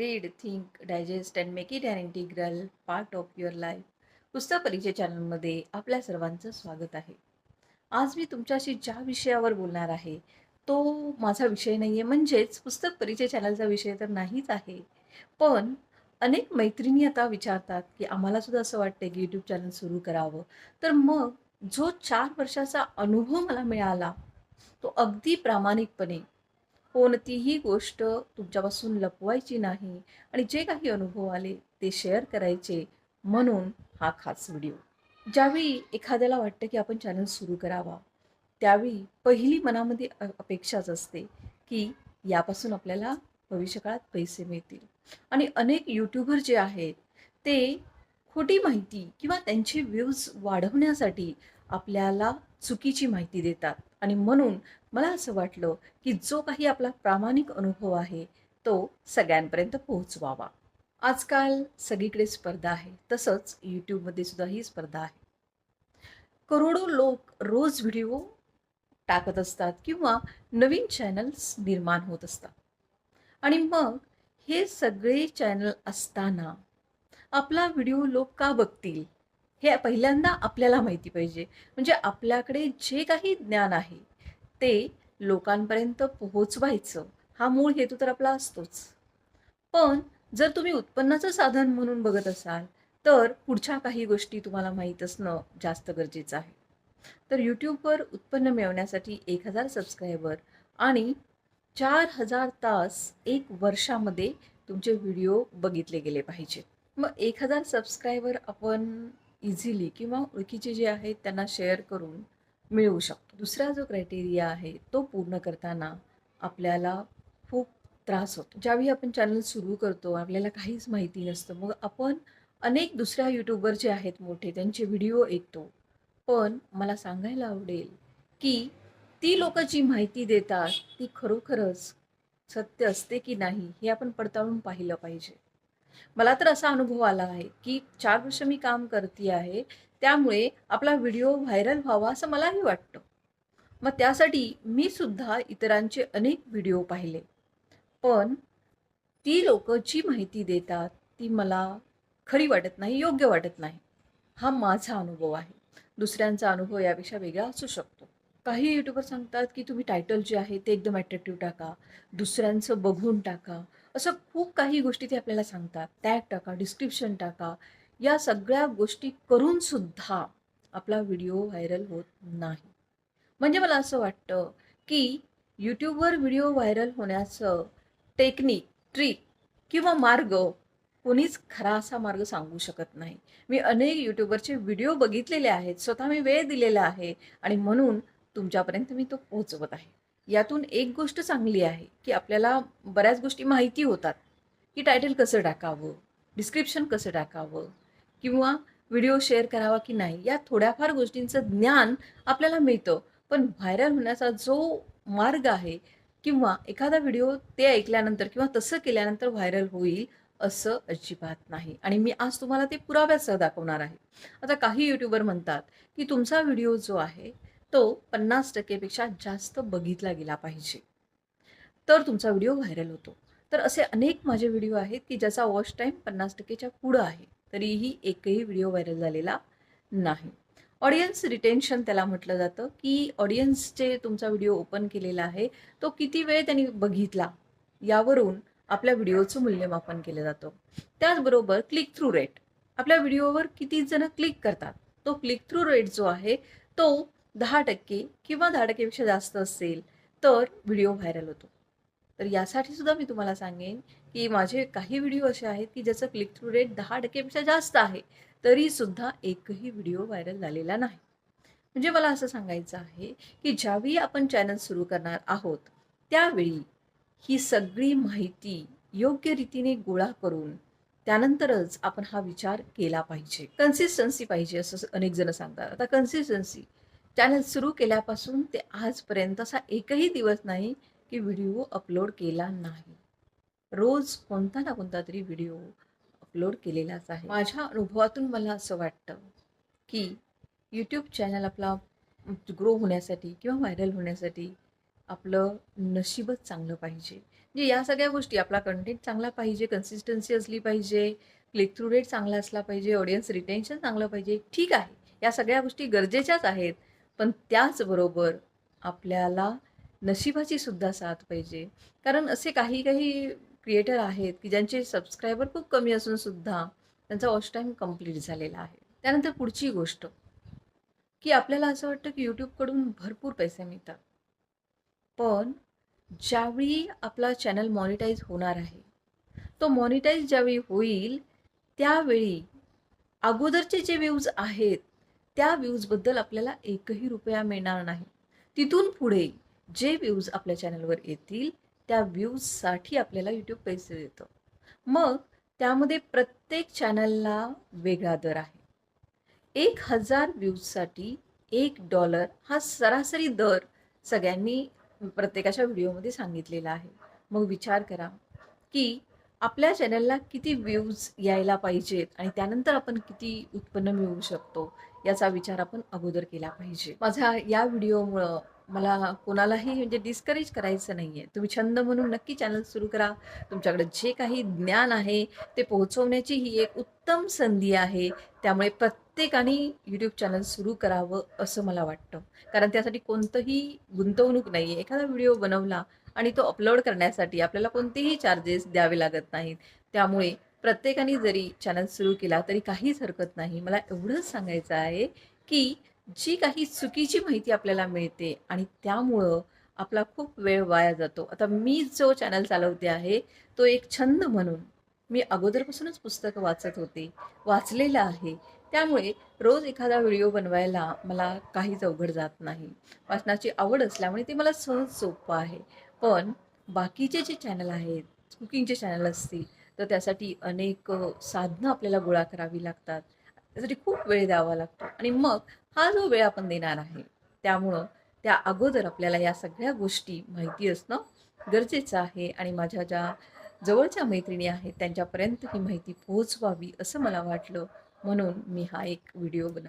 Read think digest and make it an integral part of your life पुस्तक परिचय चॅनलमध्ये आपल्या सर्वांचं स्वागत आहे. आज मी तुमच्याशी ज्या विषयावर बोलणार आहे तो माझा विषय नाही आहे म्हणजेच पुस्तक परिचय चॅनलचा विषय तर नाहीच आहे. पण अनेक मैत्रिणी आता विचारतात की आम्हाला सुद्धा असं वाटतं की यूट्यूब चॅनल सुरू करावं. तर मग जो चार वर्षाचा अनुभव मला मिळाला तो अगदी प्रामाणिकपणे कोणतीही गोष्ट तुमच्यापासून लपवायची नाही आणि जे काही अनुभव आले ते शेअर करायचे म्हणून हा खास व्हिडिओ ज्यावेळी एखाद्याला वाटतं की आपण चॅनल सुरू करावा त्यावेळी पहिली मनामध्ये अ- अपेक्षाच असते की यापासून आपल्याला भविष्यकाळात पैसे मिळतील. आणि अनेक यूट्यूबर जे आहेत ते खोटी माहिती किंवा त्यांचे व्ह्यूज वाढवण्यासाठी आपल्याला चुकीची माहिती देतात. आणि म्हणून मला असं वाटलं की जो काही आपला प्रामाणिक अनुभव आहे तो सगळ्यांपर्यंत पोहोचवावा. आजकाल सगळीकडे स्पर्धा आहे तसंच यूट्यूबमध्ये सुद्धा ही स्पर्धा आहे. करोडो लोक रोज व्हिडिओ टाकत असतात किंवा नवीन चॅनल्स निर्माण होत असतात. आणि मग हे सगळे चॅनल असताना आपला व्हिडिओ लोक का बघतील? हे पहिल्यांदा आपल्याला माहिती पाहिजे. म्हणजे आपल्याकडे जे काही ज्ञान आहे ते लोकांपर्यंत पोहोचवायचं हा मूळ हेतू तर आपला असतोच. पण जर तुम्ही उत्पन्नाचं साधन म्हणून बघत असाल तर पुढच्या काही गोष्टी तुम्हाला माहीत असणं जास्त गरजेचं आहे. तर यूट्यूबवर उत्पन्न मिळवण्यासाठी एक हजार सबस्क्रायबर आणि चार हजार तास एक वर्षामध्ये तुमचे व्हिडिओ बघितले गेले पाहिजेत. मग एक हजार सबस्क्रायबर आपण इझिली किंवा ओळखीचे जे आहेत त्यांना शेअर करून मिळवू शकतो. दुसरा जो क्रायटेरिया आहे तो पूर्ण करताना आपल्याला खूप त्रास होतो. ज्यावेळी आपण चॅनल सुरू करतो आपल्याला काहीच माहिती नसतं. मग आपण अनेक दुसऱ्या यूट्यूबर जे आहेत मोठे त्यांचे व्हिडिओ ऐकतो. पण मला सांगायला आवडेल की ती लोक जी माहिती देतात ती खरोखरच सत्य असते की नाही हे आपण पडताळून पाहिलं पाहिजे. मला तर असा अनुभव आला आहे की चार वर्ष मी काम करते आहे त्यामुळे आपला व्हिडिओ व्हायरल व्हावा असं मलाही वाटतं. मग त्यासाठी मी सुद्धा इतरांचे अनेक व्हिडिओ पाहिले. पण ती लोक जी माहिती देतात ती मला खरी वाटत नाही योग्य वाटत नाही. हा माझा अनुभव आहे. दुसऱ्यांचा अनुभव यापेक्षा वेगळा असू शकतो. काही यूट्यूबर सांगतात की तुम्ही टायटल जे आहे ते एकदम ॲट्रॅक्टिव्ह टाका. दुसऱ्यांचं बघून टाका. असं खूप काही गोष्टी ते आपल्याला सांगतात. टॅग टाका डिस्क्रिप्शन टाका. या सगळ्या गोष्टी करून सुद्धा आपला व्हिडिओ व्हायरल होत नाही. म्हणजे मला असं वाटतं की यूट्यूबवर व्हिडिओ व्हायरल होण्याचं टेक्निक ट्रिक किंवा मार्ग कोणीच खरा असा मार्ग सांगू शकत नाही. मी अनेक यूट्यूबरचे व्हिडिओ बघितलेले आहेत स्वतः मी वेळ दिलेला आहे आणि म्हणून तुमच्यापर्यंत मी तो पोहोचवत आहे. यातून एक गोष्ट चांगली आहे की आपल्याला बऱ्याच गोष्टी माहिती होतात की टायटल कसं टाकावं डिस्क्रिप्शन कसं टाकावं किंवा व्हिडिओ शेअर करावा की नाही या थोड्याफार गोष्टींचं ज्ञान आपल्याला मिळतं. पण व्हायरल होण्याचा जो मार्ग आहे किंवा एखादा व्हिडिओ ते ऐकल्यानंतर किंवा तसं केल्यानंतर व्हायरल होईल असं अजिबात नाही. आणि मी आज तुम्हाला ते पुराव्यासह दाखवणार आहे. आता काही यूट्यूबर म्हणतात की तुमचा व्हिडिओ जो आहे तो पन्नास टक्केपेक्षा जास्त बघितला गेला पाहिजे. तर तुमचा व्हिडिओ व्हायरल होतो. तर असे अनेक माझे व्हिडिओ आहेत की ज्याचा वॉच टाईम पन्नास टक्केच्या पुढं आहे. तरीही एकही व्हिडिओ व्हायरल झालेला नाही. ऑडियन्स रिटेन्शन त्याला म्हटलं जातं की ऑडियन्सचे तुमचा व्हिडिओ ओपन केलेला आहे तो किती वेळ त्यांनी बघितला यावरून आपल्या व्हिडिओचं मूल्यमापन केलं जातं. त्याचबरोबर क्लिक थ्रू रेट आपल्या व्हिडिओवर किती जण क्लिक करतात? तो क्लिक थ्रू रेट जो आहे तो दहा टक्के किंवा दहा टक्केपेक्षा जास्त असेल तर व्हिडिओ व्हायरल होतो. तर यासाठी सुद्धा मी तुम्हाला सांगेन की माझे काही व्हिडिओ असे आहेत की ज्याचं क्लिक थ्रू रेट दहा टक्केपेक्षा जास्त आहे तरी सुद्धा एकही व्हिडिओ व्हायरल झालेला नाही. म्हणजे मला असं सांगायचं आहे की ज्यावेळी आपण चॅनल सुरू करणार आहोत त्यावेळी ही सगळी माहिती योग्य रीतीने गोळा करून त्यानंतरच आपण हा विचार केला पाहिजे. कन्सिस्टन्सी पाहिजे असं अनेक जण सांगतात. आता कन्सिस्टन्सी चॅनल सुरू केल्यापासून ते आजपर्यंत असा एकही दिवस नाही की व्हिडिओ अपलोड केला नाही रोज कोणता ना कोणता तरी व्हिडिओ अपलोड केलेलाच आहे माझ्या अनुभवातून मला असं वाटतं की यूट्यूब चॅनल आपला ग्रो होण्यासाठी किंवा व्हायरल होण्यासाठी आपलं नशीबच चांगलं पाहिजे म्हणजे या सगळ्या गोष्टी आपला कंटेंट चांगला पाहिजे, कन्सिस्टन्सी असली पाहिजे, क्लिक थ्रू रेट चांगला असला पाहिजे, ऑडियन्स रिटेन्शन चांगलं पाहिजे. ठीक आहे, या सगळ्या गोष्टी गरजेच्याच आहेत. पण त्याचबरोबर आपल्याला नशिबाची सुद्धा साथ पाहिजे. कारण असे काही-काही क्रिएटर आहेत, की ज्यांचे सबस्क्रायबर खूप कमी असून सुद्धा त्यांचा वॉच टाईम कंप्लीट झालेला आहे. त्यानंतर पुढची गोष्ट, की आपल्याला असं वाटतं की यूट्यूबकडून भरपूर पैसे मिळतात. पण ज्यावेळी आपला चॅनल मॉनिटाईज होणार आहे, तो मॉनिटाईज ज्यावेळी होईल, त्यावेळी अगोदरचे जे व्ह्यूज आहेत, त्या व्ह्यूजबद्दल आपल्याला एकही रुपया मिळणार नाही. तिथून पुढे जे व्ह्यूज आपल्या चॅनलवर येतील, त्या व्ह्यूजसाठी आपल्याला यूट्यूब पैसे देतं. मग त्यामध्ये प्रत्येक चॅनलला वेगळा दर आहे. एक हजार व्ह्यूजसाठी एक डॉलर हा सरासरी दर सगळ्यांनी प्रत्येकाच्या व्हिडिओमध्ये सांगितलेला आहे. मग विचार करा, की आपल्या चॅनलला किती व्ह्यूज यायला पाहिजेत आणि त्यानंतर आपण किती उत्पन्न मिळवू शकतो, याचा विचार आपण अगोदर केला पाहिजे. माझ्या या व्हिडिओमुळं मला कोणालाही म्हणजे डिस्करेज करायचं नाही आहे तुम्ही छंद म्हणून नक्की चॅनल सुरू करा. तुमच्याकडे जे काही ज्ञान आहे, ते पोहोचवण्याची ही एक उत्तम संधी आहे. त्यामुळे प्रत्येकाने यूट्यूब चॅनल सुरू करावं, असं मला वाटतं. कारण त्यासाठी कोणतंही गुंतवणूक नाही आहे एखादा व्हिडिओ बनवला आणि तो अपलोड करण्यासाठी आपल्याला कोणतेही चार्जेस द्यावे लागत नाहीत. त्यामुळे प्रत्येकाने जरी चॅनल सुरू केला, तरी काहीच हरकत नाही. मला एवढंच सांगायचं आहे, की जी काही चुकीची माहिती आपल्याला मिळते आणि त्यामुळं आपला खूप वेळ वाया जातो. आता मी जो चॅनल चालवते आहे, तो एक छंद म्हणून मी अगोदरपासूनच पुस्तकं वाचत होते, वाचलेलं आहे. त्यामुळे रोज एखादा व्हिडिओ बनवायला मला काहीच अवघड जात नाही. वाचनाची आवड असल्यामुळे ते मला सहज सोपं आहे. पण बाकीचे जे चॅनल आहेत, कुकिंगचे चॅनल असतील, तर त्यासाठी अनेक साधनं आपल्याला गोळा करावी लागतात. त्यासाठी खूप वेळ द्यावा लागतो आणि मग हा जो वेळ आपण देणार आहे, त्यामुळं त्या अगोदर आपल्याला या सगळ्या गोष्टी माहिती असणं गरजेचं आहे आणि माझ्या ज्या जवळच्या मैत्रिणी आहेत, त्यांच्यापर्यंत ही माहिती पोहोचवावी, असं मला वाटलं. म्हणून मी हा एक व्हिडिओ बनव